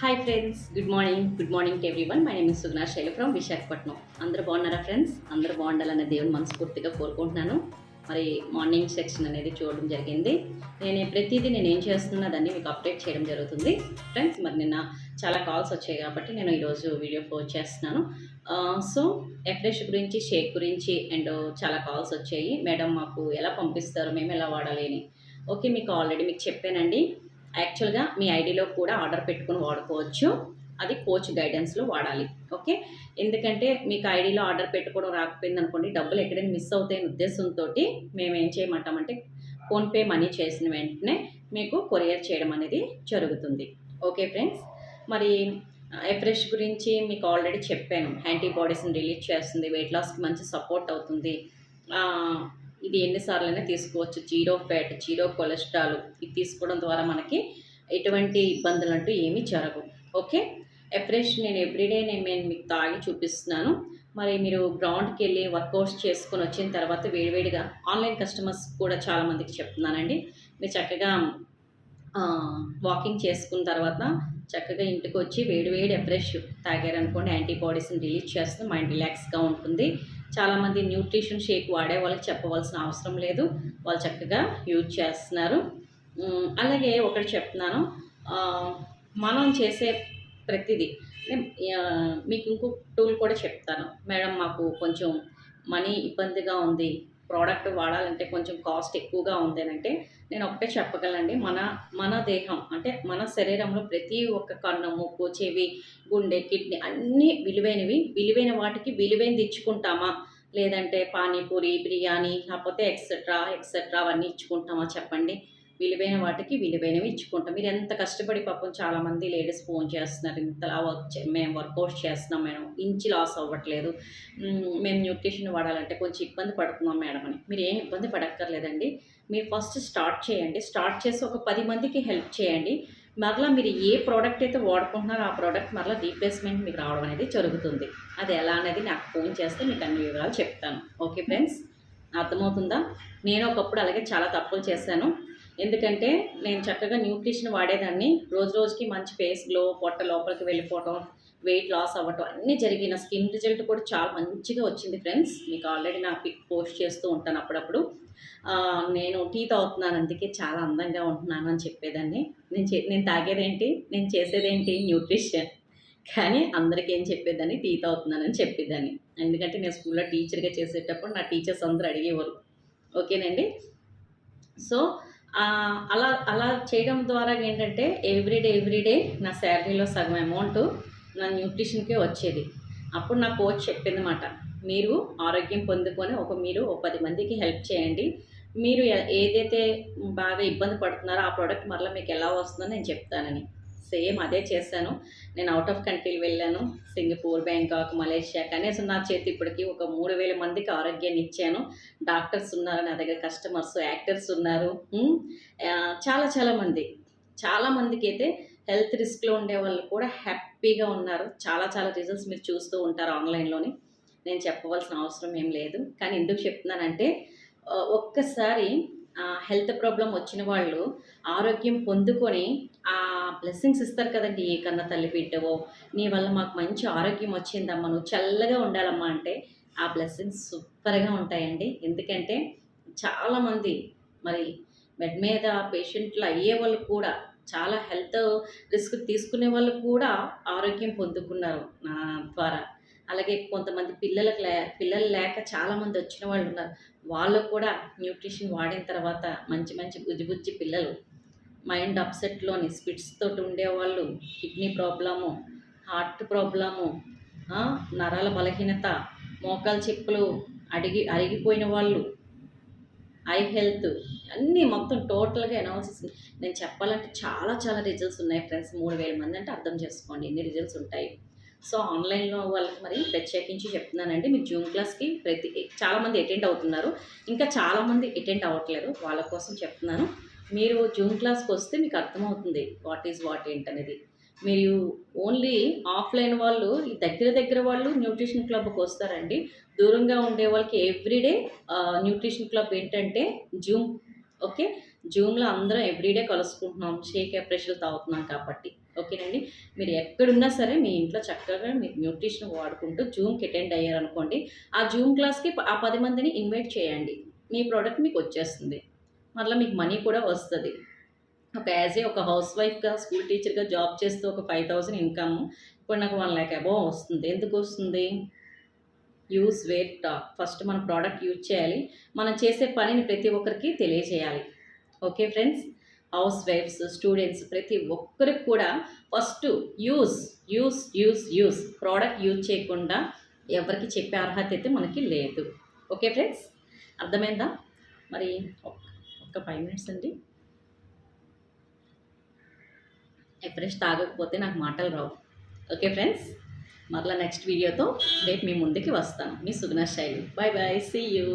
Hi friends good morning good morning everyone my name is Sugna Shaili from Visakhapatnam అందరూ బాగున్నారా friends అందరూ బాగుండాలనే దేవుని మనస్ఫూర్తిగా కోరుకుంటున్నాను. మరి మార్నింగ్ సెక్షన్ అనేది చూడడం జరిగింది. నేను ప్రతిదీ నేను ఏం చేస్తున్నా దాన్ని మీకు అప్డేట్ చేయడం జరుగుతుంది. ఫ్రెండ్స్ మరి నిన్న చాలా కాల్స్ వచ్చాయి కాబట్టి నేను ఈరోజు వీడియో పోస్ట్ చేస్తున్నాను. సో ఎఫ్రెష్ గురించి షేక్ గురించి అండ్ చాలా కాల్స్ వచ్చాయి. మేడం మాకు ఎలా పంపిస్తారు మేము ఎలా వాడాలి అని. ఓకే మీకు ఆల్రెడీ మీకు చెప్పానండి. యాక్చువల్గా మీ ఐడిలో కూడా ఆర్డర్ పెట్టుకుని వాడుకోవచ్చు. అది కోచ్ గైడెన్స్లో వాడాలి. ఓకే? ఎందుకంటే మీకు ఐడిలో ఆర్డర్ పెట్టుకోవడం రాకపోయింది అనుకోండి డబ్బులు ఎక్కడైనా మిస్ అవుతాయని ఉద్దేశంతో మేము ఏం చేయమంటామంటే ఫోన్పే మనీ చేసిన వెంటనే మీకు కొరియర్ చేయడం అనేది జరుగుతుంది. Okay friends? మరి ఎఫ్రెష్ గురించి మీకు ఆల్రెడీ చెప్పాను. యాంటీబాడీస్ని రిలీజ్ చేస్తుంది వెయిట్ లాస్కి మంచి సపోర్ట్ అవుతుంది. ఇది ఎన్నిసార్లైనా తీసుకోవచ్చు. జీరో ఫ్యాట్ జీరో కొలెస్ట్రాల్ ఇది తీసుకోవడం ద్వారా మనకి ఎటువంటి ఇబ్బందులు అంటూ ఏమీ జరగవు. ఓకే? ఎఫ్రెష్ నేను ఎవ్రీడే నేను నేను మీకు తాగి చూపిస్తున్నాను. మరి మీరు గ్రౌండ్కి వెళ్ళి వర్కౌట్స్ చేసుకొని వచ్చిన తర్వాత వేడివేడిగా ఆన్లైన్ కస్టమర్స్ కూడా చాలామందికి చెప్తున్నానండి. మీరు చక్కగా వాకింగ్ చేసుకున్న తర్వాత చక్కగా ఇంటికి వచ్చి వేడివేడి ఫ్రెష్ తాగారనుకోండి యాంటీబాడీస్ని రిలీజ్ చేస్తుంది మైండ్ రిలాక్స్గా ఉంటుంది. చాలామంది న్యూట్రిషన్ షేక్ వాడే వాళ్ళకి చెప్పవలసిన అవసరం లేదు. వాళ్ళు చక్కగా యూజ్ చేస్తున్నారు. అలాగే ఒకటి చెప్తున్నాను. మనం చేసే ప్రతిదీ మీకు ఇంకో టూల్ కూడా చెప్తాను. మేడం మాకు కొంచెం మనీ ఇబ్బందిగా ఉంది. ప్రోడక్ట్ వాడాలంటే కొంచెం కాస్ట్ ఎక్కువగా ఉందేనంటే నేను ఒకటే చెప్పగలండి. మన మన దేహం అంటే మన శరీరంలో ప్రతి ఒక్క కన్ను ముక్కు చెవి గుండె కిడ్నీ అన్నీ విలువైనవి. విలువైన వాటికి విలువైనది ఇచ్చుకుంటామా? లేదంటే పానీపూరి బిర్యానీ లేకపోతే ఎక్సెట్రా ఎక్సెట్రా అవన్నీ ఇచ్చుకుంటామా చెప్పండి? విలువైన వాటికి విలువైనవి ఇచ్చుకుంటాం. మీరు ఎంత కష్టపడి పాపం చాలామంది లేడీస్ ఫోన్ చేస్తున్నారు ఇంతలా వర్క్ మేము వర్కౌట్ చేస్తున్నాం మేడం ఇంచి లాస్ అవ్వట్లేదు. మేము న్యూట్రిషన్ వాడాలంటే కొంచెం ఇబ్బంది పడుతున్నాం మేడం అని. మీరు ఏం ఇబ్బంది పడక్కర్లేదండి. మీరు ఫస్ట్ స్టార్ట్ చేయండి. స్టార్ట్ చేసి ఒక పది మందికి హెల్ప్ చేయండి. మరలా మీరు ఏ ప్రోడక్ట్ అయితే వాడుకుంటున్నారో ఆ ప్రోడక్ట్ మరలా రీప్లేస్మెంట్ మీకు రావడం అనేది జరుగుతుంది. అది ఎలా అనేది నాకు ఫోన్ చేస్తే మీకు అన్ని వివరాలు చెప్తాను. ఓకే ఫ్రెండ్స్ అర్థమవుతుందా? నేను ఒకప్పుడు అలాగే చాలా తప్పులు చేశాను. ఎందుకంటే నేను చక్కగా న్యూట్రిషన్ వాడేదాన్ని. రోజు రోజుకి మంచి ఫేస్ గ్లో పొట్ట లోపలికి వెళ్ళిపోవటం వెయిట్ లాస్ అవ్వటం అన్నీ జరిగిన స్కిన్ రిజల్ట్ కూడా చాలా మంచిగా వచ్చింది ఫ్రెండ్స్. మీకు ఆల్రెడీ నా పిక్ పోస్ట్ చేస్తూ ఉంటాను అప్పుడప్పుడు. నేను టీ తాగుతున్నాను అందుకే చాలా అందంగా ఉంటున్నాను అని చెప్పేదాన్ని. నేను చే నేను తాగేదేంటి? నేను చేసేదేంటి? న్యూట్రిషన్. కానీ అందరికీ ఏం చెప్పేదాన్ని? టీ తాగుతున్నానని చెప్పేదాన్ని. ఎందుకంటే నేను స్కూల్లో టీచర్గా చేసేటప్పుడు నా టీచర్స్ అందరూ అడిగేవారు. ఓకేనండి? సో అలా అలా చేయడం ద్వారా ఏంటంటే ఎవ్రీడే ఎవ్రీడే నా శాలరీలో సగం అమౌంట్ నా న్యూట్రిషన్కే వచ్చేది. అప్పుడు నా కోచ్ చెప్పిందన్నమాట మీరు ఆరోగ్యం పొందుకొని ఒక మీరు ఒక పది మందికి హెల్ప్ చేయండి. మీరు ఏదైతే బాగా ఇబ్బంది పడుతున్నారో ఆ ప్రోడక్ట్ మరలా మీకు ఎలా వస్తుందో నేను చెప్తానని. సేమ్ అదే చేశాను. నేను అవుట్ ఆఫ్ కంట్రీలు వెళ్ళాను. సింగపూర్ బ్యాంకాక్ మలేషియా కనీసం నా చేతి ఇప్పటికి ఒక మూడు వేల మందికి ఆరోగ్యాన్ని ఇచ్చాను. డాక్టర్స్ ఉన్నారు నా దగ్గర కస్టమర్స్ యాక్టర్స్ ఉన్నారు. చాలా చాలా మంది. చాలా మందికి అయితే హెల్త్ రిస్క్లో ఉండే వాళ్ళు కూడా హ్యాపీగా ఉన్నారు. చాలా చాలా రిజల్ట్స్ మీరు చూస్తూ ఉంటారు ఆన్లైన్లోని నేను చెప్పవలసిన అవసరం ఏం లేదు. కానీ ఎందుకు చెప్తున్నానంటే ఒక్కసారి హెల్త్ ప్రాబ్లం వచ్చిన వాళ్ళు ఆరోగ్యం పొందుకొని ఆ బ్లెస్సింగ్స్ ఇస్తారు కదండి ఏ కన్నా తల్లి బిడ్డవో. నీ వల్ల మాకు మంచి ఆరోగ్యం వచ్చిందమ్మా నువ్వు చల్లగా ఉండాలమ్మా అంటే ఆ బ్లెస్సింగ్స్ సూపర్గా ఉంటాయండి. ఎందుకంటే చాలామంది మరి బెడ్ మీద పేషెంట్లు అయ్యే వాళ్ళు కూడా చాలా హెల్త్ రిస్క్ తీసుకునే వాళ్ళు కూడా ఆరోగ్యం పొందుకున్నారు నా ద్వారా. అలాగే కొంతమంది పిల్లలకు లే పిల్లలు లేక చాలామంది వచ్చిన వాళ్ళు ఉన్నారు. వాళ్ళు కూడా న్యూట్రిషన్ వాడిన తర్వాత మంచి మంచి బుజ్జి బుజ్జి పిల్లలు మైండ్ అప్సెట్లోని స్పిట్స్ తోటి ఉండేవాళ్ళు కిడ్నీ ప్రాబ్లము హార్ట్ ప్రాబ్లము నరాల బలహీనత మోకాలు చెప్పులు అడిగి అరిగిపోయిన వాళ్ళు ఐ హెల్త్ అన్నీ మొత్తం టోటల్గా అనాలిసిస్. నేను చెప్పాలంటే చాలా చాలా రిజల్ట్స్ ఉన్నాయి ఫ్రెండ్స్. మూడు వేల మంది అంటే అర్థం చేసుకోండి ఎన్ని రిజల్ట్స్ ఉంటాయి. సో ఆన్లైన్లో వాళ్ళకి మరి ప్రత్యేకించి చెప్తున్నానండి. మీరు జూమ్ క్లాస్కి ప్రతి చాలామంది అటెండ్ అవుతున్నారు. ఇంకా చాలామంది అటెండ్ అవ్వట్లేదు. వాళ్ళ కోసం చెప్తున్నాను. మీరు జూమ్ క్లాస్కి వస్తే మీకు అర్థమవుతుంది వాట్ ఈజ్ వాట్ ఏంటనేది. మీరు ఓన్లీ ఆఫ్లైన్ వాళ్ళు దగ్గర దగ్గర వాళ్ళు న్యూట్రిషన్ క్లబ్కి వస్తారండి. దూరంగా ఉండే వాళ్ళకి ఎవ్రీడే న్యూట్రిషన్ క్లబ్ ఏంటంటే జూమ్. ఓకే? జూమ్లో అందరం ఎవ్రీడే కలుసుకుంటున్నాం షేక్ ఎప్రెషల్ తాగుతున్నాం కాబట్టి. ఓకేనండి? మీరు ఎక్కడున్నా సరే మీ ఇంట్లో చక్కగా మీరు న్యూట్రిషన్ వాడుకుంటూ జూమ్కి అటెండ్ అయ్యారనుకోండి ఆ జూమ్ క్లాస్కి ఆ పది మందిని ఇన్వైట్ చేయండి. మీ ప్రోడక్ట్ మీకు వచ్చేస్తుంది. మళ్ళీ మీకు మనీ కూడా వస్తుంది. ఒక యాజ్ ఏ ఒక హౌస్ వైఫ్గా స్కూల్ టీచర్గా జాబ్ చేస్తూ ఒక ఫైవ్ థౌసండ్ ఇన్కమ్ ఇప్పుడు నాకు వన్ ల్యాక్ అబోవ్ వస్తుంది. ఎందుకు వస్తుంది? Use wear talk. ఫస్ట్ మన ప్రోడక్ట్ యూజ్ చేయాలి. మనం చేసే పనిని ప్రతి ఒక్కరికి తెలియజేయాలి. Okay friends? House wives students ప్రతి ఒక్కరికి కూడా first use use use use product use చేయకుండా ఎవరికి చెప్పే అర్హత అయితే మనకి లేదు. Okay friends? అర్థమైందా? మరి ఒక ఫైవ్ మినిట్స్ అండి. ఎఫ్రెష్ తాగకపోతే నాకు మాటలు రావు. ఓకే ఫ్రెండ్స్ మరలా నెక్స్ట్ వీడియోతో రేపు మీ ముందుకి వస్తాను. మీ సుగుణ శైలి. Bye bye see you